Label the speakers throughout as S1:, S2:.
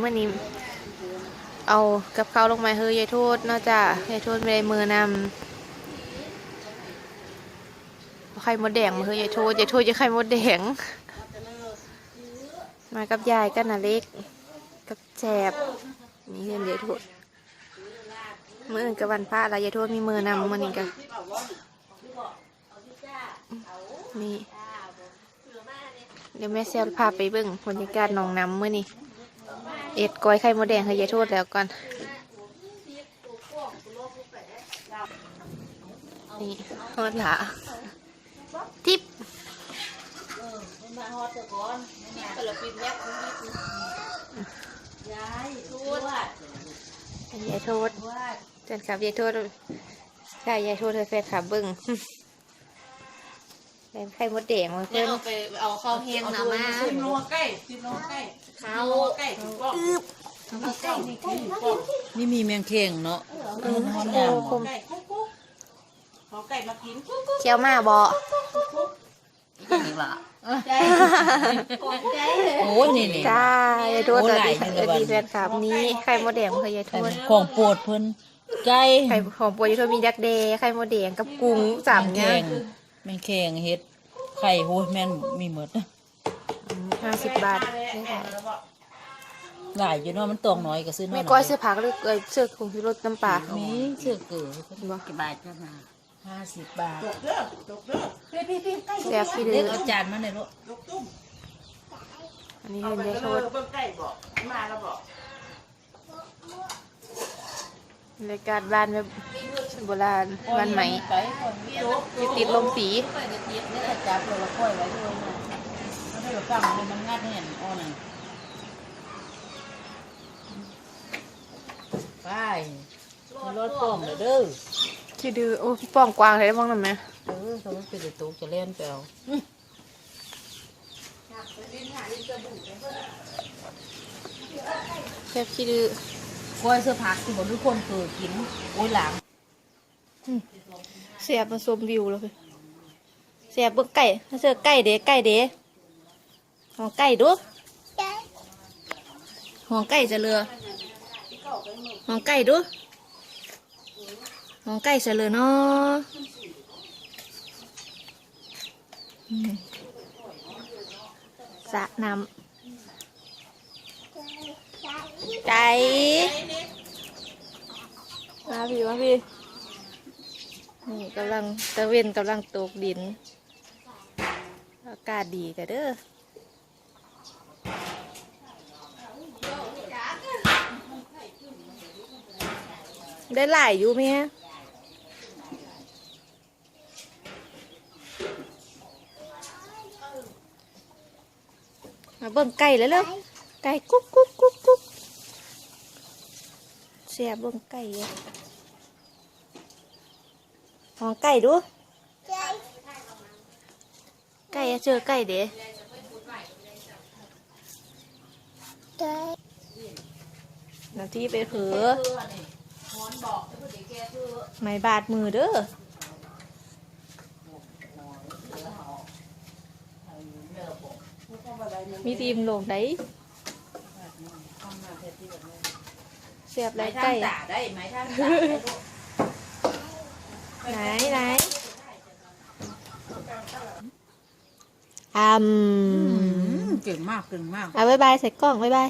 S1: เมื่อนี้เอากับเขาลงมาเฮ้ยยายทษเนอกจากยายโทษไม่ได้มือนำไข่มดแดงมาเฮ้ยยายโทษยายโทษจะไข่มดแดง มากับยายกันนะเล็ก กับแจบนี่เห็นยายโทษมื่ออื่นกับวันพระแล้วยายโทษมีมือนำมื่อนี้กันนี่เดี๋ยวแม่เซลพาไปเบิ่งบรรยากาศหนองน้ำเมื่อนี้ เอ็ดก้อยไข่มดแดงให้ยายโทษแล้วก่อนนี่ฮอดหละทิปยายโทษแฟนคลับยายโทษใช่ยายโทษเลยแฟนคลับเบิ่ง แฟนไข่มดแดงมา
S2: เนี่
S1: เพิ่น
S2: ยเอาไปเอาข้าวเฮียงนะมา
S3: สิบโลใกล้สิบโลใกล้
S2: ข้า
S3: สิ
S2: ว
S3: บโลใกล้ถูกต้องถูกต้องนี่ถูกต้อง
S4: นี่มีแมงเข่งเนาะ
S1: เออ
S4: ฮอน
S1: โอ้
S4: ยาง
S1: คม
S3: ไก่กุ๊กกุ๊กเอาไก่มากินกุ๊กกุ๊ก
S1: เจียวมาบ่
S4: นี่ละ
S2: ใจของใจ
S4: โอ้ยนี่นี่
S1: จ้ายายโทษ
S4: โอ้
S1: สวัส
S4: หลาย
S1: ดี
S4: เลย
S1: สวัสดี
S4: วัน
S1: แฟนคลับนี้ไข่มดแดงเคยยายโทษ
S4: ของโปรดเพิ่นไก่
S1: ไข่ของปัวยายโทษมีดักแดไข่มดแดงกับกุ้งสาม
S4: แมง
S1: เนี่ย
S4: เข่ง แมงเข่งเฮ็ดไข่โหแม่นมีหมด
S1: ห้าสิบบาท
S4: หลายอยู่เนาะมันตองน้อยก็ซื้อน้อย
S1: แม่ก้อยเสื้อผ้าก็เลยเอ้ยเสื้อของที่รถน้ำปลา
S4: มีเสื้อเกือ
S1: บ่
S4: กี่บาทจ้ามาห้าสิบบาท
S3: ตกเด้อตกเด้อ
S1: แซ่บที่เดื
S4: เด็
S1: อก
S4: เอาจานมาหน่อยลูก
S3: ตกตุ้ม
S1: อันนี้
S3: เอา
S1: เป็น
S3: ไป
S1: ยาย
S3: เล
S1: โท
S3: ย
S1: ษ
S3: เบิ่งไก่บอกมาแล้วบอก
S1: รายการบ้านแบบ โบราณบ้านใหม่
S4: ไปก่อนโจ๊ก
S1: อยู่ติดลมปี
S4: ไปกระเทียมเนี่ยจับเลยแล้วค่อยไว้ด้วยนะแล้วถ้าเราฟังเลยมันงัดแห่นอ่อนน่ะไปรถป้อมเลยเด้อ
S1: ที่ดื้อโอ้พี่ป้องกวางเลยได้บ้างหรือไหม
S4: เออเขาไม่เป็นตุ๊กจะเล่นแปลว
S1: แซ่บที่ดื้อก
S4: ล้วยเสื้อผักที่บนทุกคนเคยกินโอ้ยหลัง
S1: แซ่บมาชมวิวแล้วคือแซ่บเบิ่งไก่ถ้าเจอไก่เด้ไก่เด้หองไก่ดูหองไก่จะเรือหองไก่ดูหองไก่จะเรือเนาะอืมสระน้ำไก่มาพี่มาพี่ นี่กำลังตะเวนกำลังตกดิน อากาศดีแต่เด้อได้หลายอยู่ไหมฮะมาเบิ่งไก่แล้วเร็วไก่กุ๊กกุ๊กกุ๊กกุ๊กเสียเบิ่งไก่ มองไก่ดู ไก่อะเจอไก่เด้นาทีไปเผือไม่บาดมือเด้อมีทีมลงได้เสียบไรไก่
S4: จ่าได้ไหมท่านจ่าได้ลูก
S1: ไหนไหน อืม
S4: เก่งมากเก่งมาก
S1: เอาบายบายใส่กล้องบายบาย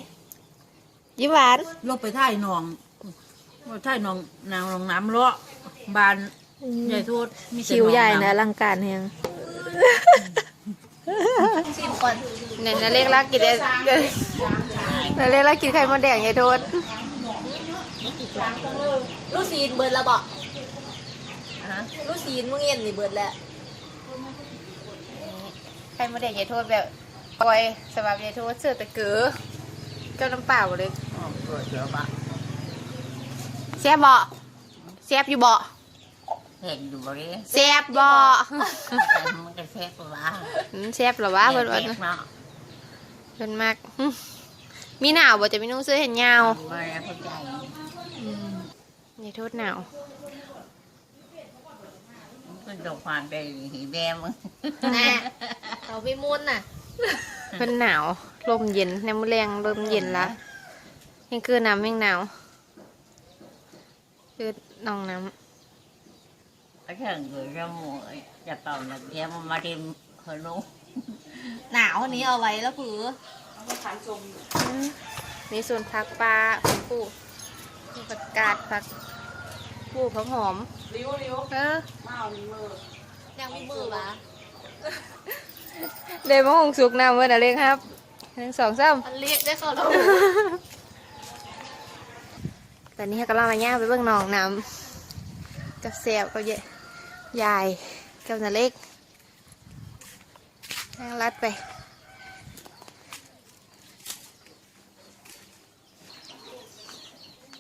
S1: ยิ้มหวาน
S4: ลบไปท่ายหนองว่าท่ายหนองนางหนองน้ำเลาะบานใหญ่โทษมีแต่
S1: คิวใหญ่
S4: อง
S1: นะอำลังการเฮง
S2: ชิมก่อน
S1: เนี่ยนาเล็กรักกินเองนาเล็กรักกินไข่มดแดงไงโทษ
S2: ลูกซีนเบิร์ดแล้วบอกลูกซีนมึงเอ็นนี่เบิร์ดแล้ว
S1: ไข่มดแดงไงโทษแบบปล่อยสำหรับไงโทษเสือตะเกือเจ้าน้ำเปล่าเลย
S4: อ๋อเกิดเดี๋ยวปะ
S1: แซ่บบ่แซ่บอยู่บ่
S4: เห็นอยู่บ่ดิ
S1: แซ่บบ่
S4: มันก็แซ่บกว่า
S1: อืมแซ่บเหรอวะเพิ่นว่า
S4: แซ่บเนาะ
S1: เพิ่นมากหึมีหนาวบ่จะมีนุ่งเสื้อเห็นยาว
S4: บ่ได้เข้าใจ
S1: ไงโทษหนาว
S4: มันก็ผ่านไปหีแม่มึง
S2: แน่เขาไม่มุนน่ะ
S1: เพิ่นหนาวลมเย็นในมื้อแรงลมเย็นละยังคือน้ำยังหนาวคือน้องน้
S5: ở trường gửi ra một chặt tàu nhật ghé mà mà đêm hơi nú
S2: หนาวอันนี้เอาไว้แล้วผือ
S3: เอาไปขายชมำ
S1: มีส่วนผักปลาผักปูมีผักกาดผักปูผักหอม
S3: ริ้วริ้ว
S1: เออ
S3: มาเอานิ้วมือ
S2: ยังมีมือปะ
S1: เดมะฮงสุกน้ำเมื่อนะเล็กครับหนึ่งสองสาม
S2: มันเรียกได้เขาแล้ว
S1: ตอนนี้เรากำลังมาย่างไปเบื้องหนองน้ำกับแซวกับยายยายกับนาเล็กนั่งรัดไป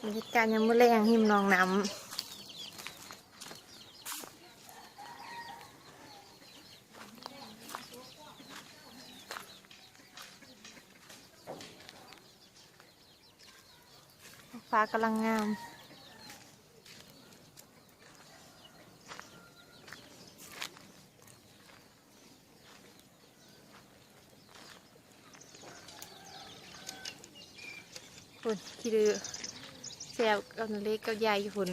S1: บรรยากาศยังมืดแรงหิมหนองน้ำ ฟ้ากำลังงามฝุ่นขี้ดื้อแซวกับนเล็กกับยายอยู่ฝุ่น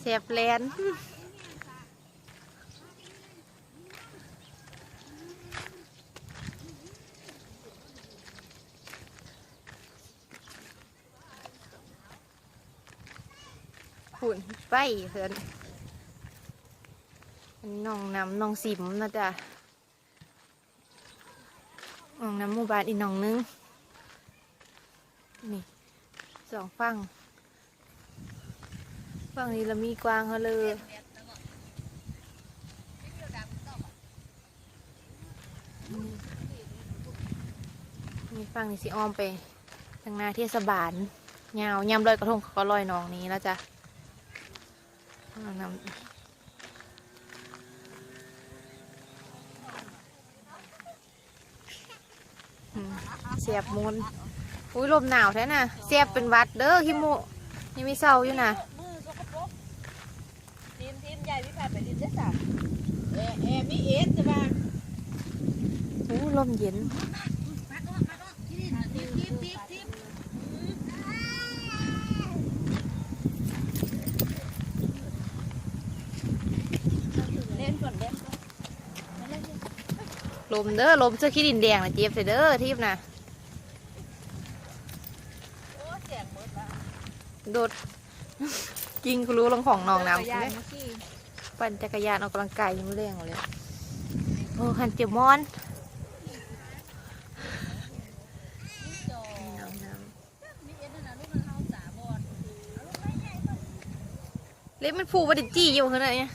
S1: แซบแลน ฝุ่นไฟเพื่อนน้องน้ำน้องสิมนะจ๊ะน้องน้ำหมู่บ้านอีกน้องนึง นี่สองฝั่งฝั่งนี้เรามีกวางเขาเลยอืมนี่ฝั่งนี้สิอ้อมไปทางหน้าเทศบาลยาวยำลอยกระทงเขาก็ลอยหนองนี้แล้วจ้ะ น้องน้ำอืมเสียบมูลอุ้ยลมหนาวแท้น่ะเสียบเป็นหวัดเด้อฮิโมยังมีเศร้าอยู่น่ะ
S2: มือสกปรกทีมทีมใหญ่พี่แพทย์ไปดินได้จ้ะ
S4: เอเอมีเอสจะว่า
S1: อู้ลมเย็น
S2: ล่นก่อนเล่น
S1: ลมเด้อลมเสื้อขี้ดินแดงน่ะเจ็บใส่เด้อทิพย์น่ะ
S2: โอ้เสียงมืดละ
S1: โดดกิงกูรู้ลงของหนองน้ำ
S2: ยา
S1: เลย
S2: มาขี้
S1: ปั่นจักรยานออกกำลังกายอยังไม่แรงเลยโอ้หันเจ็บมอนหนองน้ำเล็บมันผูกประดิจี้อยู่ขนาดเนี้ย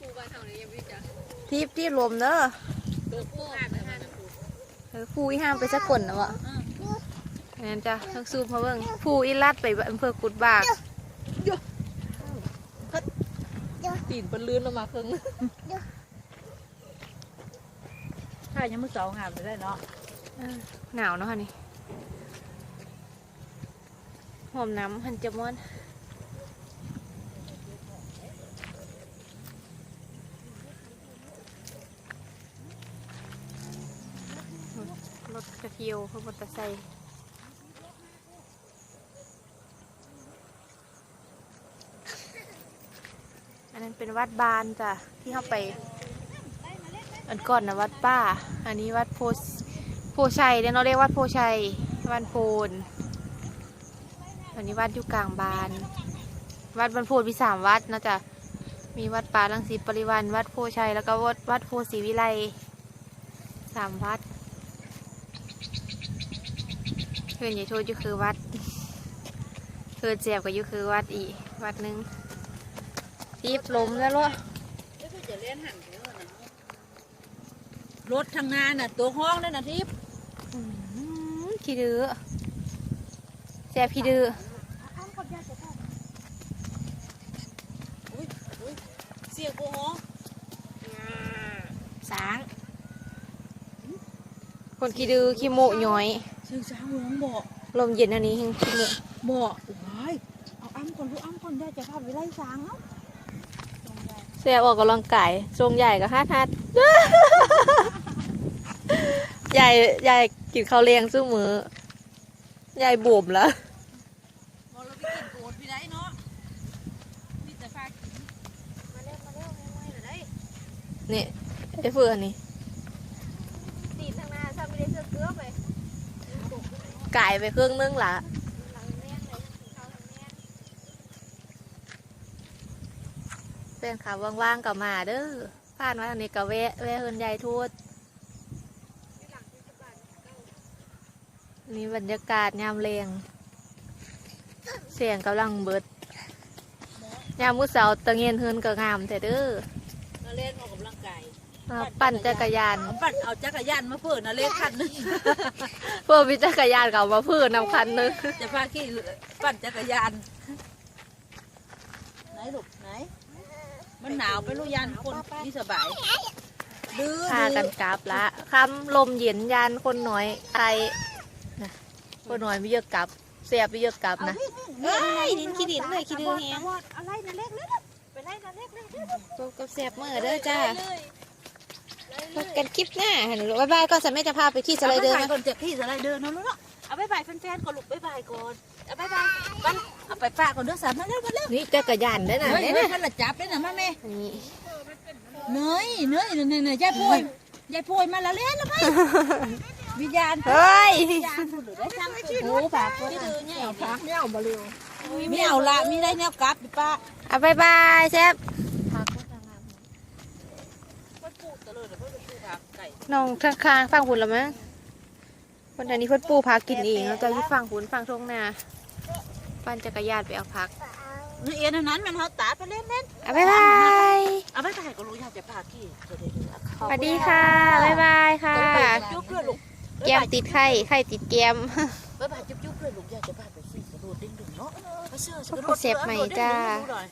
S2: กูบ้านเท่านี้ยังไม่ จ้ะ
S1: ทิพย์ที่ลมเด้อ
S2: ตัวกูอ่านไปห้านาที
S1: เออผู้อีห้ามไปสักคนนะวะนั่นจ้ะทักซูมมาเบิ่งผู้อีลัดไปอำเภอกุดบาก
S2: ตีนบนลื่นลงมาครึ่ง
S4: ถ้ายังมือสองหามไปได้เนาะ
S1: เออหนาวเนาะค่ะนี่หอมน้ำหันจะม้วนรถ กระเทียวรถมอเตอร์ไซค์อันนั้นเป็นวัดบานจ้ะที่เข้าไปอันก่อนนะวัดป้า อันนี้วัดโพโพชัยเดี๋ยวเราเรียกวัดโพชัยวัดโพนอันนี้วัดอยู่กลางบาน วัดบรรโพนมีสามวัดนาะจ๊ะมีวัดป่าลังสีปริวันวัดโพชัยแล้วก็วัดวัดโพศรีวิไลสามวัดเพื่อนใหญ่โทษอยู่คือวัดเพื่อนเจ็บก็อยู่คือวัดอีกวัดหนึ่งทีบลมแล้วเหรอ
S4: รถทางหน้าน่ะ ตัวห้องนั่นน่ะทิพย์
S1: อืมขี้ดื้อแซ่บขี้ดื้อ
S2: เสียงกูฮ้อง
S1: สาง คนขี้ดื้อขี้โมะย้อย
S4: ชื่อสาวห้องบอก
S1: ลมเย็นอันนี้ยังคิดเลย
S4: หมอว้ายเอาอ้ำก่อนลูกอ้ำก่อนได้จะพาไปไล่ช้างเนาะ
S1: เสียออกกำลังกายทรงใหญ่กับฮัดฮัดใหญ่ใหญ่กินข้าวเลี้ยงสู้มือใหญ่บ่มแล้ว
S4: หมอเราไปกินโกดพี่ได้เนาะมีแต่พากิน
S1: นี่ไอ้เฟื่อนนี่
S2: ตีนทางหน้าถ้าไม่ได้เสื้อเกลือไป
S1: กายไปเครื่องนึงละ
S2: หลังแม่งเลยเขาทางแม่ง
S1: เพื่อนขาว่างๆกับมาเด้อผ่านมาทางนี้ก็แวะแวะเฮินใหญ่ทูดนี่บรรยากาศยามเลงเสียงกำลังเบิดยามมุเสาตะเงียนเฮินก็งามแต่เด้อ
S4: นาเล่นออกกำ ลังกาย
S1: มาปั่นจักรยาน
S4: เอาปั่นเอาจักรยานมาเพิ่นนาเล่นคันหนึง
S1: เพื่อมีจักรยานเก่ามาเพื่อนำคันหนึง
S4: จะพาขี่ปั่นจักรยาน ไหนลูกไหน มันหนาวไปลูกยานคนนี่สบายดื้อ
S1: พากันกลับละคำลมเย็นยานคนน้อยไอนะคนน้อยไม่เยอะกลับเสียไปเยอะกลับนะเฮ้ยดินขี้ดินเลยขี้ดื้อแฮง
S2: อะไรนั่นเล็กเลยไปไล่นั่นเล็กเลย
S1: พบกับเสียบมือเด้อจ้า พบกันคลิปหน้าหันลูกบ๊ายบายก่อนสามีจะพาไปขี่สไลเดอร์
S4: นะ
S1: นะ
S4: ก่อนจะขี่สไลเดอร์เนาะลูกเนาะเอาบายบายแฟนๆก่อนลูกบายบายก่อนเอาบายบายไปเอาไปฝากก่อนเด้อสามมาเร็วมาเร็ว
S1: นี่จักรยานได้อนะ
S4: เฮ้ย
S1: เนี่ย
S4: เฮ้ย
S1: นะ
S4: มันละจับได้น่ะมาแม่
S1: นี่
S4: เนยเนยเนยเนยเนยยายพูยยายพูยมาละเล่นแล้วไหมวิญญาณ
S1: เฮ้ย
S4: วิญญาณพูดหรือได้ช่างคือ
S1: โอ้ปาก
S4: ที่ดื้อเนี่ยเอาพักเนี่ยเอามาเร็วไม่เอาละมีได้แนวกลับดิป้า
S1: อะบ๊ายบายเชฟ
S4: มันปูตะเลยเดี๋ยวเพิ่นจะ ปูผักไก่
S1: น้องข้างๆฟังหุ่นแล้วมั้งวันนี้เพิ่นปูพากินเองแล้วก็ที่ฟังหุ่นฟังทงนาปั่นจักรยานไปเอาพัก
S4: นี่เอ็นอันนั้นมันเขาตาไปเล่นเล่น
S1: อะบ๊ายบาย
S4: เอาไปถ่ายก็รู้อยากจะพาขี่จะได้ดู
S1: สวัสดีค่ะ บ๊ายบายค่ะ
S4: จุ๊บเพื่อนลูก
S1: แก้มติดไข่ ไข่ติดแก้ม
S4: บ๊ายบายจุ๊บจุ๊บเพื่อนลูกอยากจะพาไปขี่กระโดดดิ้งดึงเนาะไปเชื่อ
S1: เซฟใหม่จ้า
S4: กระโดดดิ้งดึงดูหน่อย